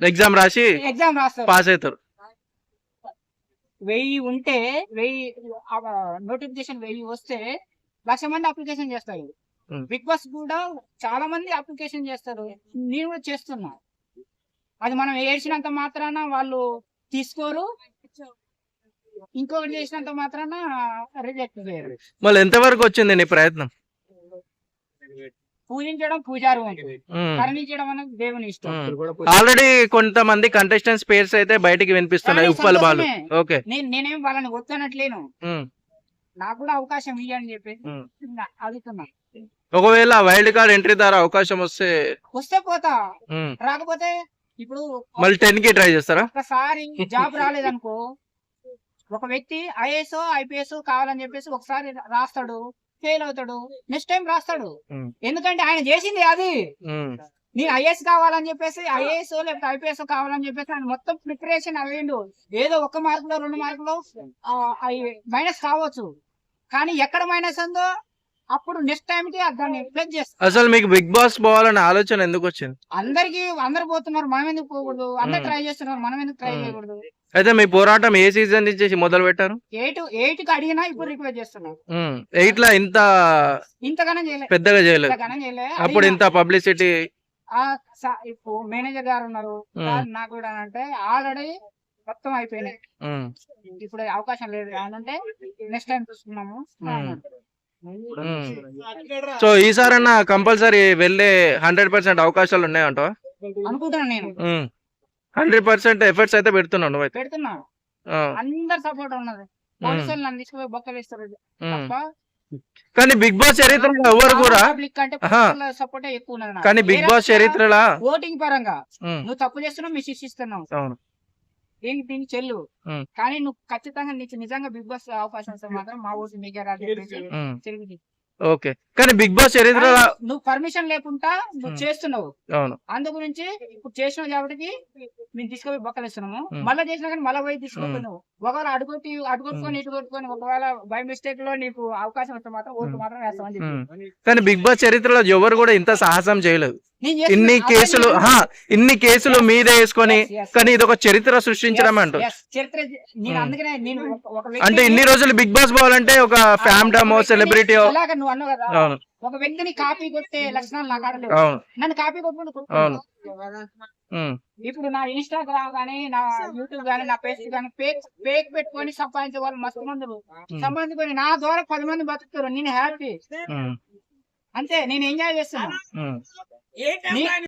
Exam రాసి exam రాస్తారు. Pass అవుతారు వెయ్యి ఉంటే వెయ్యి నోటిఫికేషన్ వెయ్యి వస్తే లక్ష మంది అప్లికేషన్ చేస్తారు. బిగ్ బాస్ కూడా చాలా మంది అప్లికేషన్ చేస్తారు. నేను కూడా చేస్తున్నా. అది మనం ఏడ్చినంత మాత్రాన వాళ్ళు తీసుకోరు. ఇంకొకటి చేసినంత మాత్రాన రిజెక్ట్ చేయరు. మళ్ళీ ఎంతవరకు వచ్చింది నీ ప్రయత్నం? పూజించడం పూజారు ఉమ్. కరుణించడం అనేది దేవుని ఇష్టం. ఆల్రెడీ కొంతమంది కంటెస్టెంట్స్ పేర్స్ అయితే బయటికి వినిపిస్తున్నాయి ఉప్పల్ బాలు. ఓకే. నేను నేనేం వాళ్ళని వద్దనట్లేను. నాకు కూడా అవకాశం ఇవ్వని చెప్పి ఉమ్. నా- అడుగుతున్నా. ఒకవేళ వైల్డ్ కార్డ్ ఎంట్రీ ద్వారా అవకాశం వస్తే వస్తే పోతా. రాకపోతే ఇప్పుడు మళ్ళీ టెన్కి ట్రై చేస్తారా? ఒకసారి జాబ్ రాలేదనుకో ఒక వ్యక్తి ఐఏఎస్ ఐపీఎస్ కావాలని చెప్పేసి ఒకసారి రాస్తాడు. ఫెయిల్ అవుతాడు. నెక్స్ట్ టైం రాస్తాడు. ఎందుకంటే ఆయన చేసింది అది. నేను ఐఏఎస్ కావాలని చెప్పేసి ఐఏఎస్ లేకపోతే ఐపీఎస్ కావాలని చెప్పేసి ఆయన మొత్తం ప్రిపరేషన్ అయ్యిండు. ఏదో ఒక మార్కులో రెండు మార్కులో మైనస్ కావచ్చు. కానీ ఎక్కడ మైనస్ ఉందో అప్పుడు నెక్స్ట్ టైం కి దాన్ని ప్లస్ చేస్తారు అసలు మీకు బిగ్ బాస్ పోవాలనే ఆలోచన ఎందుకు వచ్చింది? అందరికి అందరు పోతున్నారు మనం ఎందుకు పోకూడదు? అందరు. ట్రై చేస్తున్నారు మనం ఎందుకు ట్రై మ్మ్. చేయకూడదు? అయితే మీ పోరాటం ఏ సీజన్ నుంచి మొదలు పెట్టారు? ఎయిట్ ఎయిట్కి అడిగినా ఇప్పుడు రిక్వెస్ట్ చేస్తున్నాం ఎయిట్ లా ఇంత ఇంతగానం చేయలే. పెద్దగా చేయలేదు. అప్పుడు. ఇంత పబ్లిసిటీ ఇప్పుడు మేనేజర్ గారు ఉన్నారు. నాకు కూడా అంటే ఆల్రెడీ మొత్తం అయిపోయినాయి. ఇప్పుడు అవకాశం లేదు. అంటే నెక్స్ట్ టైం చూసుకున్నాము సో ఈసారన్నా కంపల్సరీ వెళ్ళే హండ్రెడ్ పర్సెంట్ అవకాశాలు ఉన్నాయంటావా అనుకుంటున్నాను నేను. హండ్రెడ్ పర్సెంట్ ఎఫర్ట్స్ అయితే పెడుతున్నావు నువ్వైతే. పెడుతున్నా. ఆ, అందరు సపోర్ట్ ఉన్నది. పోలీసులు నన్ను తీసుకుపోయి బొక్కలు ఇస్తారు ఉమ్. తప్ప కానీ బిగ్ బాస్ చరిత్రలో ఎవరు కూడా పబ్లిక్ అంటే ఆహా. సపోర్ట్ ఎక్కువ. కానీ బిగ్ బాస్ చరిత్రలా ఓటింగ్ పరంగా నువ్వు తప్పు చేస్తున్నావు మీ శిక్షిస్తున్నావు అవును. దీనికి దీనికి చెల్లు. కానీ నువ్వు ఖచ్చితంగా నీకు నిజంగా బిగ్ బాస్ అవకాశం వస్తే మాత్రం మా ఊరికి మీకే. ఓకే కానీ బిగ్ బాస్ చరిత్ర నువ్వు పర్మిషన్ లేకుండా నువ్వు. చేస్తున్నావు అవును అందు గురించి ఇప్పుడు చేసినావు కాబట్టి మేము తీసుకొని బొక్కలు ఇస్తున్నాము. మళ్ళీ చేసినా కానీ మళ్ళీ పోయి తీసుకుంటున్నావు ఒకవేళ అడుగుట్టి అడుగుకొని ఉమ్. ఇటు కొట్టుకొని ఒకవేళ బై మిస్టేక్లో నీకు అవకాశం వస్తే మాత్రం ఓటు ఉమ్. మాత్రం వేస్తామని చెప్పి. కానీ బిగ్ బాస్ చరిత్రలో ఎవరు కూడా ఇంత సాహసం చేయలేదు ఇన్ని కేసులు ఇన్ని కేసులు మీదే వేసుకొని కానీ. ఇది ఒక చరిత్ర సృష్టించడం అంటూ. ఒక అంటే ఇన్ని రోజులు బిగ్ బాస్ పోవాలంటే ఒక ఫ్యామ్డమో సెలబ్రిటీ అవును. ఒక వ్యక్తిని కాపీ కొట్టే లక్షణాలు నాకు అవును. నన్ను కాపీ కొట్టుకుంటూ. ఉమ్, ఇప్పుడు నా ఇన్స్టాగ్రామ్ గానీ నా యూట్యూబ్ గానీ నా ఫేస్బుక్ గానీ ఫేక్ ఫేక్ పెట్టుకొని సంపాదించే వాళ్ళు మస్తు మంది సంపాదించుకొని నా ద్వారా పది మంది బతుకుతారు. నేను హ్యాపీ అంతే నేను ఎంజాయ్ చేస్తున్నా. ఉమ్. నీ-